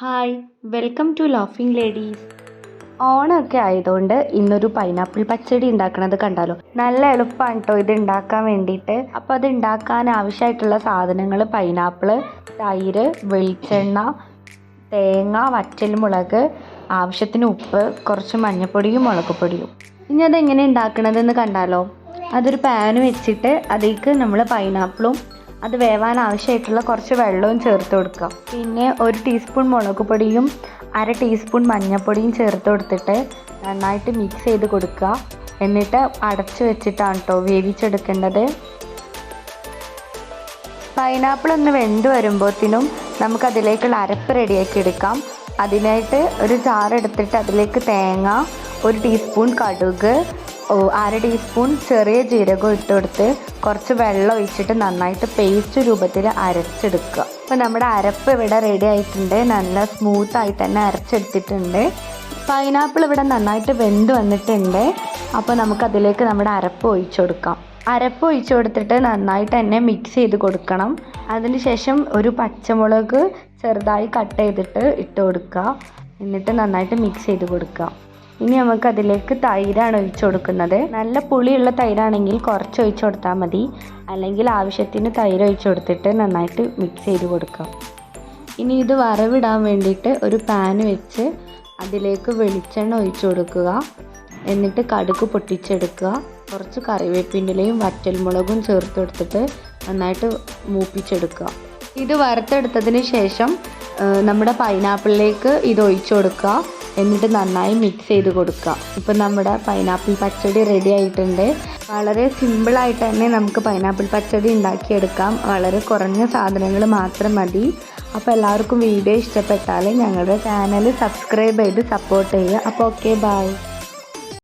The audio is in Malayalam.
Hi welcome to laughing ladies ഓണമൊക്കെ ആയതുകൊണ്ട് ഇന്നൊരു പൈനാപ്പിൾ പച്ചടി ഉണ്ടാക്കണത് കണ്ടാലോ? നല്ല എളുപ്പമാണ് കേട്ടോ ഇത് ഉണ്ടാക്കാൻ വേണ്ടിയിട്ട്. അപ്പോൾ അത് ഉണ്ടാക്കാൻ ആവശ്യമായിട്ടുള്ള സാധനങ്ങൾ പൈനാപ്പിൾ തൈര് വെളിച്ചെണ്ണ തേങ്ങ വറ്റൽമുളക് ആവശ്യത്തിന് ഉപ്പ് കുറച്ച് മഞ്ഞൾപ്പൊടിയും മുളകുപൊടിയും. ഇനി അതെങ്ങനെ ഉണ്ടാക്കണതെന്ന് കണ്ടാലോ? അതൊരു പാൻ വെച്ചിട്ട് അതിലേക്ക് നമ്മൾ പൈനാപ്പിളും അത് വേവാൻ ആവശ്യമായിട്ടുള്ള കുറച്ച് വെള്ളവും ചേർത്ത് കൊടുക്കുക പിന്നെ ഒരു ടീസ്പൂൺ മുളക് പൊടിയും അര ടീസ്പൂൺ മഞ്ഞൾപ്പൊടിയും ചേർത്ത് കൊടുത്തിട്ട് നന്നായിട്ട് മിക്സ് ചെയ്ത് കൊടുക്കുക. എന്നിട്ട് അടച്ചു വെച്ചിട്ടാണ് കേട്ടോ വേവിച്ചെടുക്കേണ്ടത്. പൈനാപ്പിൾ ഒന്ന് വെന്ത് വരുമ്പോഴത്തേനും നമുക്കതിലേക്കുള്ള അരപ്പ് റെഡിയാക്കി എടുക്കാം. അതിനായിട്ട് ഒരു ജാർ എടുത്തിട്ട് അതിലേക്ക് തേങ്ങ ഒരു ടീസ്പൂൺ കടുക് അര ടീസ്പൂൺ ചെറിയ ജീരകം ഇട്ട് കൊടുത്ത് കുറച്ച് വെള്ളം ഒഴിച്ചിട്ട് നന്നായിട്ട് പേസ്റ്റ് രൂപത്തിൽ അരച്ചെടുക്കുക. അപ്പോൾ നമ്മുടെ അരപ്പ് ഇവിടെ റെഡി ആയിട്ടുണ്ട്. നല്ല സ്മൂത്ത് ആയിട്ട് തന്നെ അരച്ചെടുത്തിട്ടുണ്ട്. പൈനാപ്പിൾ ഇവിടെ നന്നായിട്ട് വെന്ത് വന്നിട്ടുണ്ട്. അപ്പോൾ നമുക്കതിലേക്ക് നമ്മുടെ അരപ്പ് ഒഴിച്ചു കൊടുക്കാം അരപ്പ് ഒഴിച്ചു കൊടുത്തിട്ട് നന്നായിട്ട് തന്നെ മിക്സ് ചെയ്ത് കൊടുക്കണം. അതിനുശേഷം ഒരു പച്ചമുളക് ചെറുതായി കട്ട് ചെയ്തിട്ട് ഇട്ട് കൊടുക്കുക. എന്നിട്ട് നന്നായിട്ട് മിക്സ് ചെയ്ത് കൊടുക്കുക. ഇനി നമുക്ക് അതിലേക്ക് തൈരാണ് ഒഴിച്ചു കൊടുക്കുന്നത്. നല്ല പുളിയുള്ള തൈരാണെങ്കിൽ കുറച്ച് ഒഴിച്ചു കൊടുത്താൽ മതി. അല്ലെങ്കിൽ ആവശ്യത്തിന് തൈര് ഒഴിച്ചു കൊടുത്തിട്ട് നന്നായിട്ട് മിക്സ് ചെയ്ത് കൊടുക്കാം. ഇനി ഇത് വറവിടാൻ വേണ്ടിയിട്ട് ഒരു പാൻ വെച്ച് അതിലേക്ക് വെളിച്ചെണ്ണ ഒഴിച്ചു കൊടുക്കുക. എന്നിട്ട് കടുക് പൊട്ടിച്ചെടുക്കുക. കുറച്ച് കറിവേപ്പിന്റെലയും വറ്റൽമുളകും ചേർത്ത് കൊടുത്തിട്ട് നന്നായിട്ട് മൂപ്പിച്ചെടുക്കുക. ഇത് വറുത്തെടുത്തതിന് ശേഷം നമ്മുടെ പൈനാപ്പിളിലേക്ക് ഇത് ഒഴിച്ചു കൊടുക്കുക. എന്നിട്ട് നന്നായി മിക്സ് ചെയ്ത് കൊടുക്കുക. ഇപ്പം നമ്മുടെ പൈനാപ്പിൾ പച്ചടി റെഡി ആയിട്ടുണ്ട്. വളരെ സിമ്പിളായിട്ട് തന്നെ നമുക്ക് പൈനാപ്പിൾ പച്ചടി ഉണ്ടാക്കിയെടുക്കാം. വളരെ കുറഞ്ഞ സാധനങ്ങൾ മാത്രം മതി. അപ്പോൾ എല്ലാവർക്കും വീഡിയോ ഇഷ്ടപ്പെട്ടാൽ ഞങ്ങളുടെ ചാനൽ സബ്സ്ക്രൈബ് ചെയ്ത് സപ്പോർട്ട് ചെയ്യുക. അപ്പോൾ ഓക്കെ ബൈ